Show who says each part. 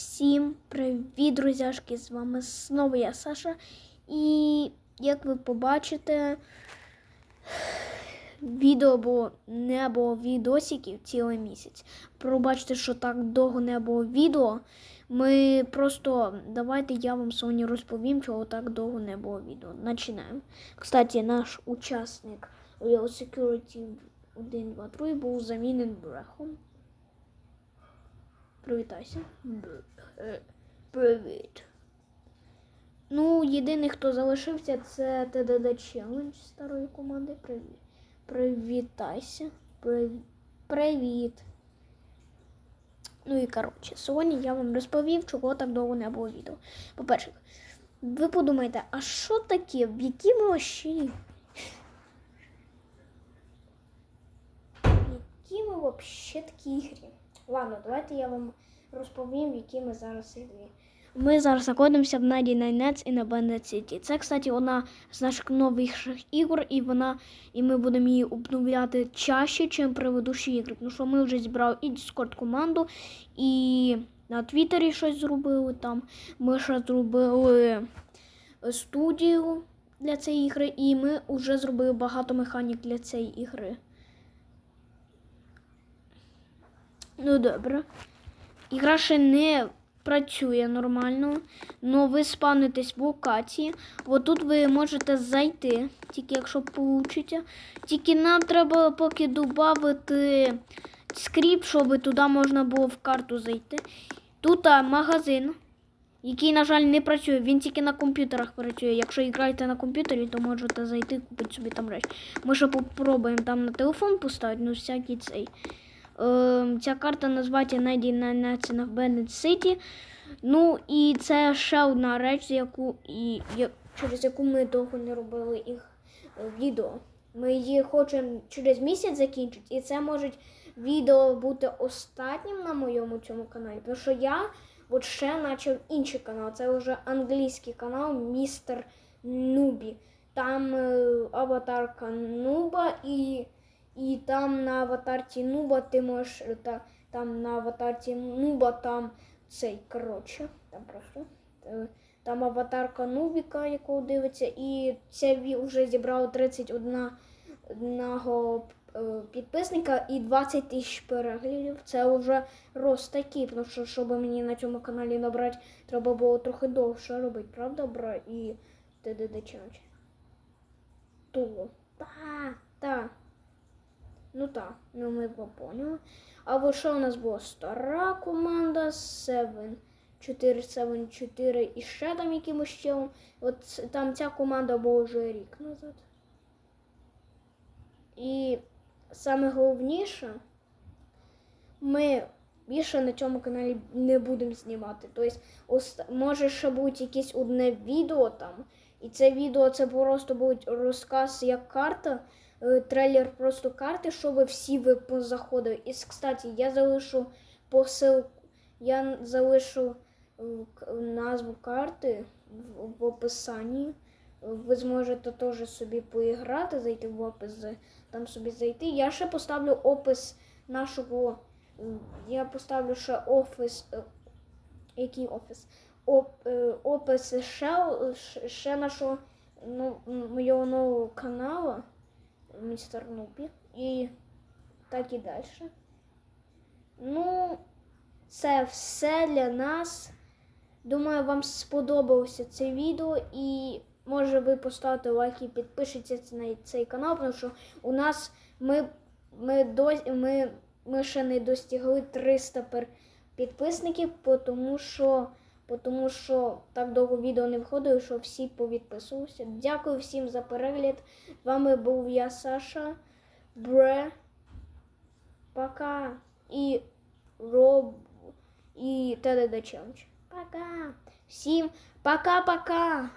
Speaker 1: Всім привіт, друзяшки! З вами знову я Саша. І як ви побачите, відео було не було відосиків цілий місяць. Пробачте, що так довго не було відео. Ми просто давайте я вам сьогодні розповім, чого так довго не було відео. Починаємо. Кстати, наш учасник Real Security 1, 2, 3 був замінений брехом. Привітайся. Е, Привіт. Ну, єдиний, хто залишився, це ТДД Challenge старої команди. Привіт. Привітайся. Привіт. Ну і коротше, сьогодні я вам розповів, чого так довго не було відео. По-перше, ви подумаєте, а що таке? В якій? В якій ми вообще такі ігрі? Ладно, давайте я вам розповім, в якій ми зараз ігрі. Ми зараз знаходимося в 99 Nets і на Bandit City. Це, кстати, одна з наших нових ігор, і вона, і ми будемо її обновляти чаще, ніж предыдущі ігри. Тому що ми вже зібрали і Discord команду, і на Твіттері щось зробили там. Ми ще зробили студію для цієї ігри, і ми вже зробили багато механік для цієї ігри. Ну добре. Ігра ще не працює нормально, але ви спавнитесь в локації. От тут ви можете зайти, тільки якщо получите. Тільки нам треба поки додати скрипт, щоб туди можна було в карту зайти. Тут магазин, який, на жаль, не працює. Він тільки на комп'ютерах працює. Якщо граєте на комп'ютері, то можете зайти купити собі там речі. Ми ще попробуємо там на телефон поставити, ну всякий цей. Е, ця карта називається Найдінація в Беннет Сіті. Ну і це ще одна реч, яку, і, через яку ми довго не робили їх е, відео. Ми її хочемо через місяць закінчити, і це може відео бути останнім на моєму цьому каналі. Тому що я от ще почав інший канал. Це вже англійський канал Містер Нубі. Там е, аватарка Нуба і. І там на аватарці Нуба ти можеш е, та, там на аватарці Нуба там цей, коротше, там просто. е, Там аватарка Нубіка, якого дивиться, і це вже зібрало 31 одного е, підписника і 20 тисяч переглядів. Це вже рост такий, тому що щоб мені на цьому каналі набрати, треба було трохи довше робити, правда, бра? І ТДД Challenge. То. Ну так, ну ми поняли. А от що у нас була стара команда 7, 4, 7, 4 і ще там якимось челом. От там ця команда була вже рік назад. І саме головніше, ми більше на цьому каналі не будемо знімати. Тобто, може ще бути якесь одне відео там. І це відео це просто буде розказ як карта, трейлер просто карти, щоб всі ви позаходили. І, кстати, я залишу посилку, я залишу е, назву карти в, описанні. Ви зможете теж собі поіграти, зайти в опис, там собі зайти. Я ще поставлю опис нашого. Я поставлю ще офіс. е, Який офіс? Оп, е, опис ще, ще- нашого ну, моєго нового каналу Містер Нубі. І так і далі. Ну, це все для нас. Думаю, вам сподобалося це відео і може ви поставите лайк і підпишіться на цей канал, тому що у нас ми, ми, до, ми, ми ще не достигли 300 підписників, тому що, тому що так довго відео не виходило, що всі повідписувалися. Дякую всім за перегляд. З вами був я, Саша. Бре. Пока. І Роб. І Челендж. Пока. Всім пока-пока.